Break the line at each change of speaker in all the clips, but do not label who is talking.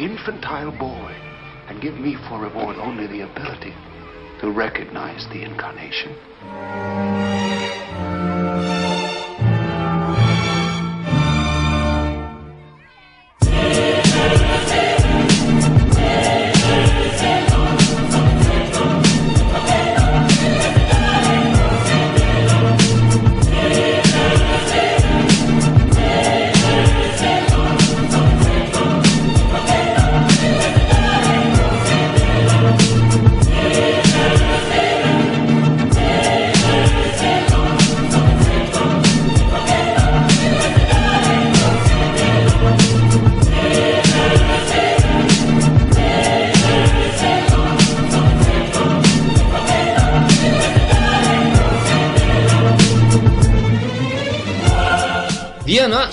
infantile boy, and give me for reward only the ability to recognize the incarnation.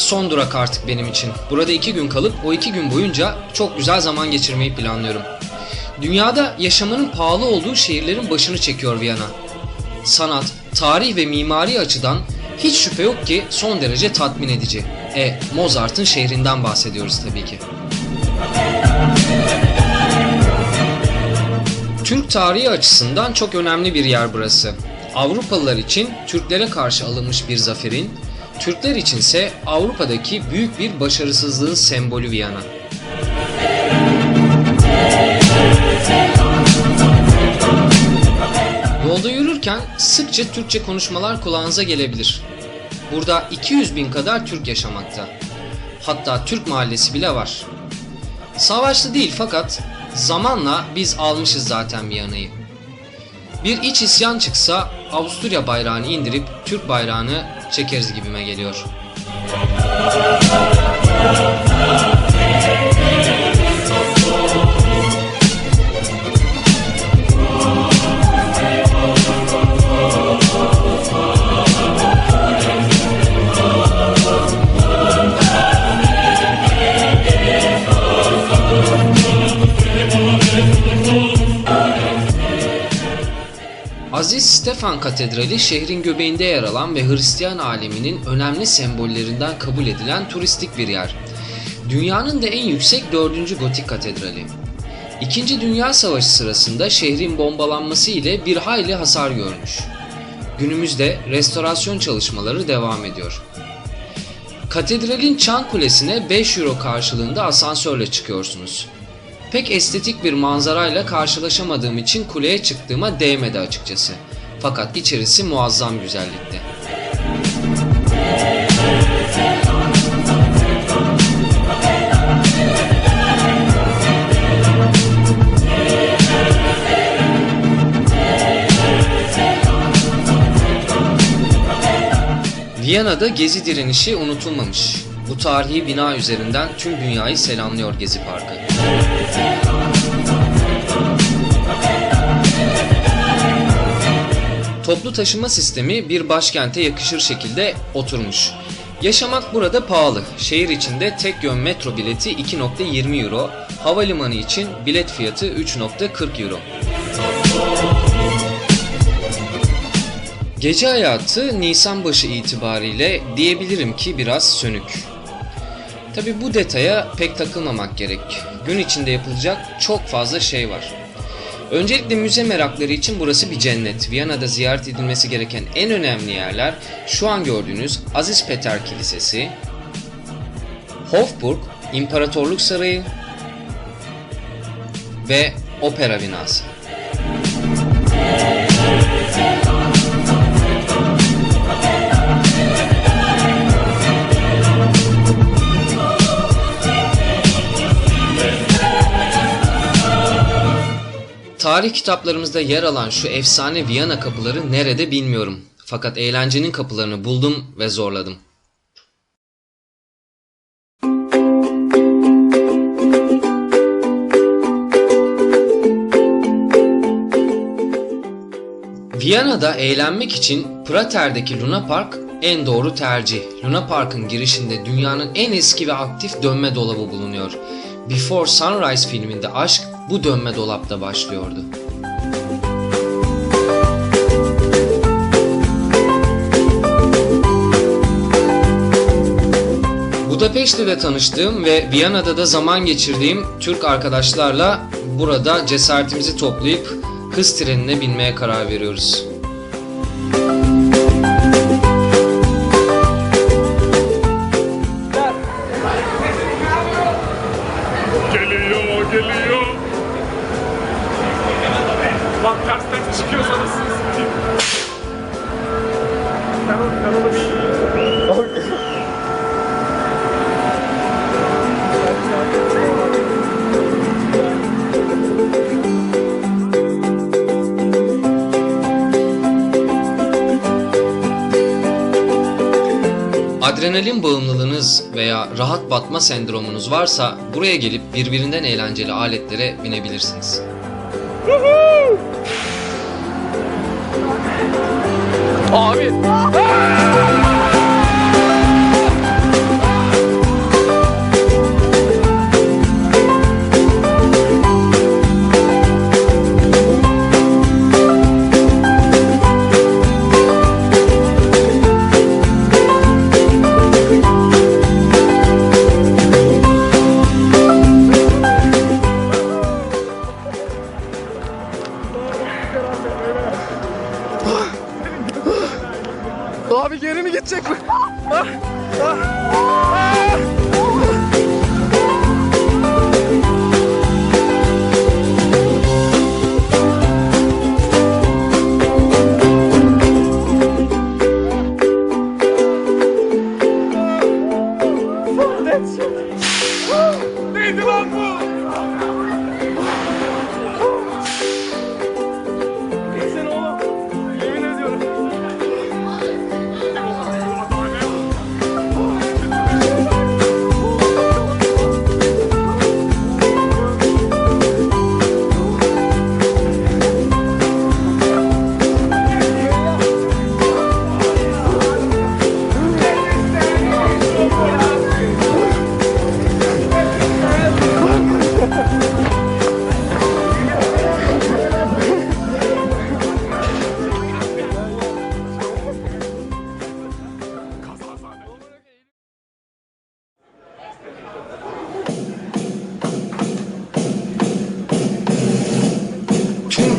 Son durak artık benim için. Burada iki gün kalıp o iki gün boyunca çok güzel zaman geçirmeyi planlıyorum. Dünyada yaşamanın pahalı olduğu şehirlerin başını çekiyor Viyana. Sanat, tarih ve mimari açıdan hiç şüphe yok ki son derece tatmin edici. E, Mozart'ın şehrinden bahsediyoruz tabii ki. Türk tarihi açısından çok önemli bir yer burası. Avrupalılar için Türklere karşı alınmış bir zaferin, Türkler içinse Avrupa'daki büyük bir başarısızlığın sembolü Viyana. Yolda yürürken sıkça Türkçe konuşmalar kulağınıza gelebilir. Burada 200 bin kadar Türk yaşamakta. Hatta Türk mahallesi bile var. Savaşlı değil fakat zamanla biz almışız zaten Viyana'yı. Bir iç isyan çıksa Avusturya bayrağını indirip Türk bayrağını çekeriz gibime geliyor. Aziz Stefan Katedrali şehrin göbeğinde yer alan ve Hristiyan aleminin önemli sembollerinden kabul edilen turistik bir yer. Dünyanın da en yüksek 4. gotik katedrali. İkinci Dünya Savaşı sırasında şehrin bombalanması ile bir hayli hasar görmüş. Günümüzde restorasyon çalışmaları devam ediyor. Katedralin çan kulesine 5 euro karşılığında asansörle çıkıyorsunuz. Pek estetik bir manzarayla karşılaşamadığım için kuleye çıktığıma değmedi açıkçası. Fakat içerisi muazzam güzellikte. Viyana'da gezi direnişi unutulmamış. Bu tarihi bina üzerinden tüm dünyayı selamlıyor Gezi Parkı. Toplu taşıma sistemi bir başkente yakışır şekilde oturmuş. Yaşamak burada pahalı. Şehir içinde tek yön metro bileti 2.20 euro, havalimanı için bilet fiyatı 3.40 euro. Gece hayatı Nisan başı itibariyle diyebilirim ki biraz sönük. Tabi bu detaya pek takılmamak gerek. Gün içinde yapılacak çok fazla şey var. Öncelikle müze merakları için burası bir cennet. Viyana'da ziyaret edilmesi gereken en önemli yerler şu an gördüğünüz Aziz Peter Kilisesi, Hofburg, İmparatorluk Sarayı ve Opera binası. Tarih kitaplarımızda yer alan şu efsane Viyana kapıları nerede bilmiyorum. Fakat eğlencenin kapılarını buldum ve zorladım. Viyana'da eğlenmek için Prater'deki Luna Park en doğru tercih. Luna Park'ın girişinde dünyanın en eski ve aktif dönme dolabı bulunuyor. Before Sunrise filminde aşk bu dönme dolapta başlıyordu. Budapeşte'de tanıştığım ve Viyana'da da zaman geçirdiğim Türk arkadaşlarla burada cesaretimizi toplayıp hız trenine binmeye karar veriyoruz.
Müzik
Adrenalin bağımlılığınız veya rahat batma sendromunuz varsa buraya gelip birbirinden eğlenceli aletlere binebilirsiniz.
Abi.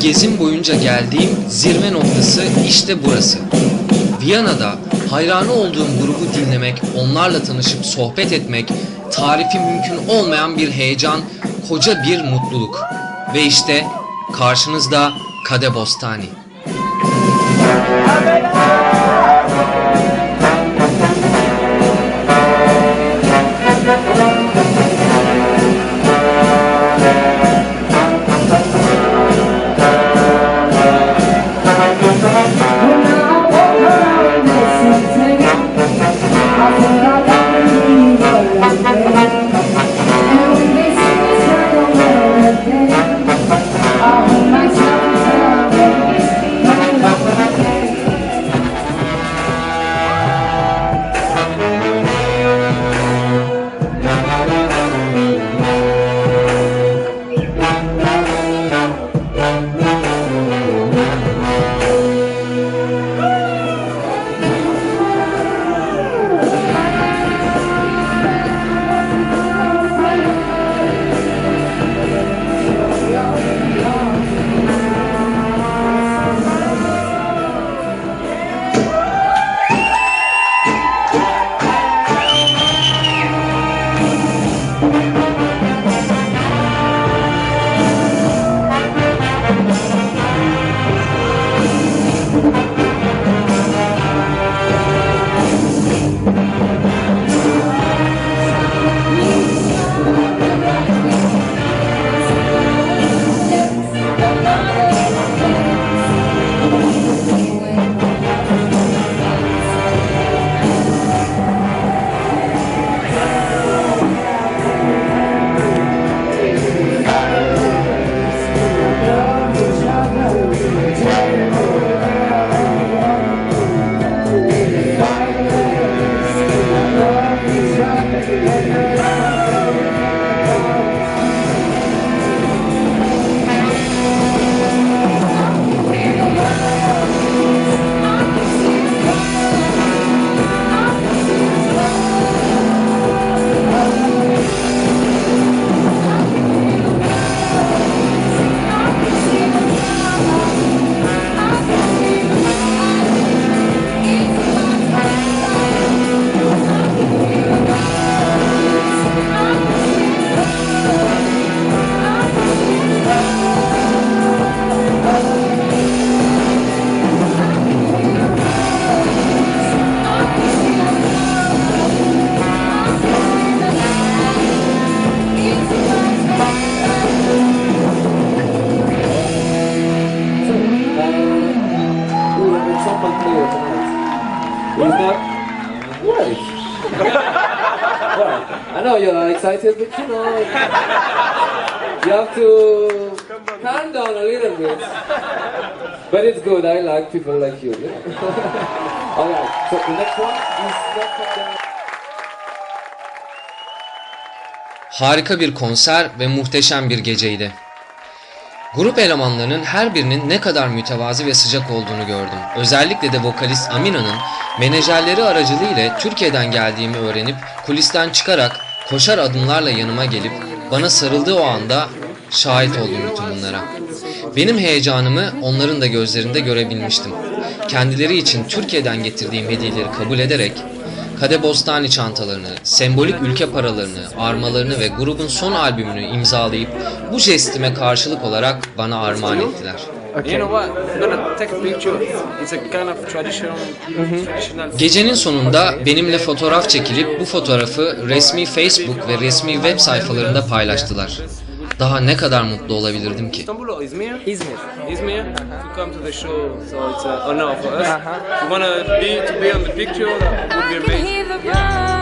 Gezim boyunca geldiğim zirve noktası işte burası. Viyana'da hayranı olduğum grubu dinlemek, onlarla tanışıp sohbet etmek, tarifi mümkün olmayan bir heyecan, koca bir mutluluk. Ve işte karşınızda Kade Bostani.
You have to calm down a little bit. But it's good. I like people like you. you know? All right. So the next one is
Harika bir konser ve muhteşem bir geceydi. Grup elemanlarının her birinin ne kadar mütevazi ve sıcak olduğunu gördüm. Özellikle de vokalist Amina'nın menajerleri aracılığıyla Türkiye'den geldiğimi öğrenip kulisten çıkarak koşar adımlarla yanıma gelip bana sarıldığı o anda şahit oldum bütün bunlara. Benim heyecanımı onların da gözlerinde görebilmiştim. Kendileri için Türkiye'den getirdiğim hediyeleri kabul ederek Kadebostani çantalarını, sembolik ülke paralarını, armalarını ve grubun son albümünü imzalayıp bu jestime karşılık olarak bana armağan ettiler.
You know what? I'm gonna take a picture. It's a kind of traditional, traditional.
Gecenin sonunda benimle fotoğraf çekilip bu fotoğrafı resmi Facebook ve resmi web sayfalarında paylaştılar. Daha ne kadar mutlu olabilirdim ki?
Istanbul Izmir?
İzmir.
Izmir to come to the show, so it's an honor for us. We wanna be to be on the picture. That would be amazing.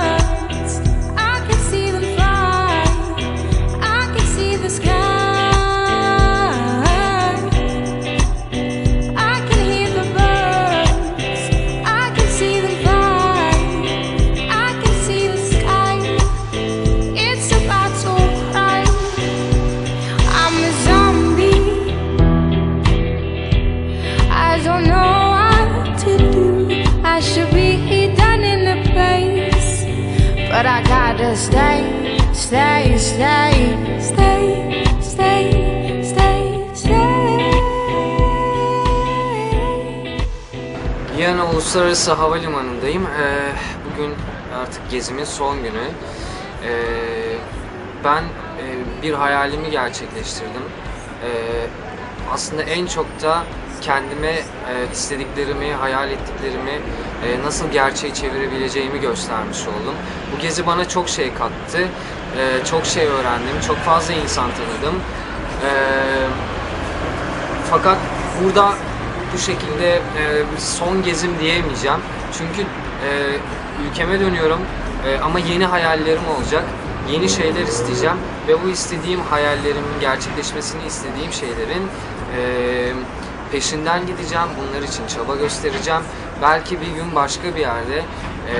But I gotta stay, stay, stay, stay, stay, stay, stay.
Viyana Uluslararası Havalimanı'ndayım. Ee, bugün artık gezimin son günü. Ee, ben e, bir hayalimi gerçekleştirdim. Ee, aslında en çok da kendime e, istediklerimi, hayal ettiklerimi e, nasıl gerçeğe çevirebileceğimi göstermiş oldum. Bu gezi bana çok şey kattı. Ee, çok şey öğrendim. Çok fazla insan tanıdım. Ee, fakat burada bu şekilde e, son gezim diyemeyeceğim. Çünkü e, ülkeme dönüyorum e, ama yeni hayallerim olacak. Yeni şeyler isteyeceğim ve bu istediğim hayallerimin gerçekleşmesini istediğim şeylerin e, peşinden gideceğim. Bunlar için çaba göstereceğim. Belki bir gün başka bir yerde e,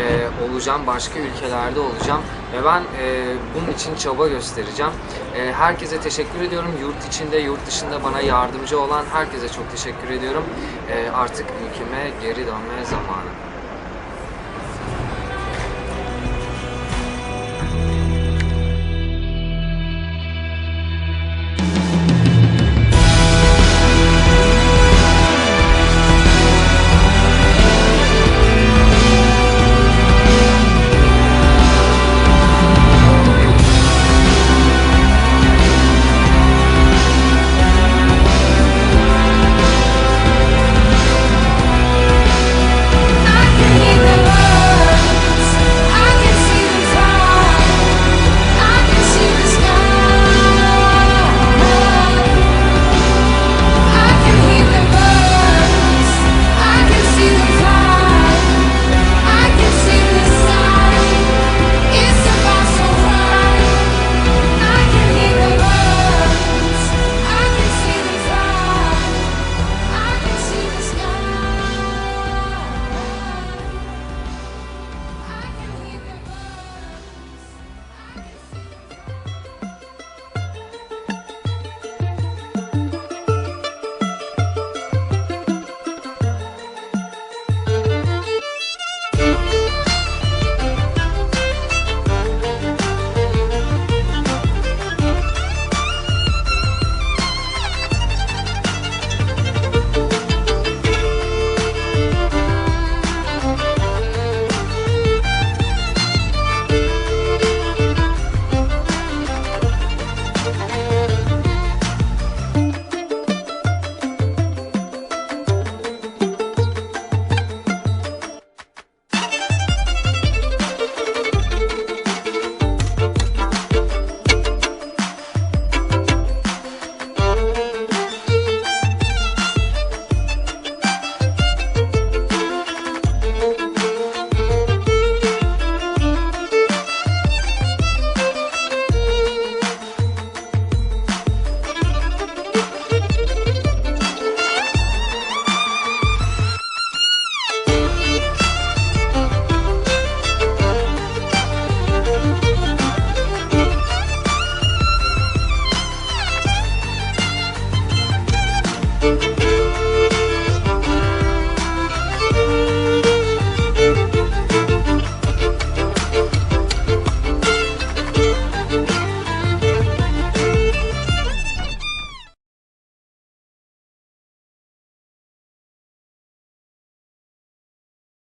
olacağım, başka ülkelerde olacağım ve ben e, bunun için çaba göstereceğim. E, herkese teşekkür ediyorum. Yurt içinde, yurt dışında bana yardımcı olan herkese çok teşekkür ediyorum. E, artık ülkeme geri dönme zamanı.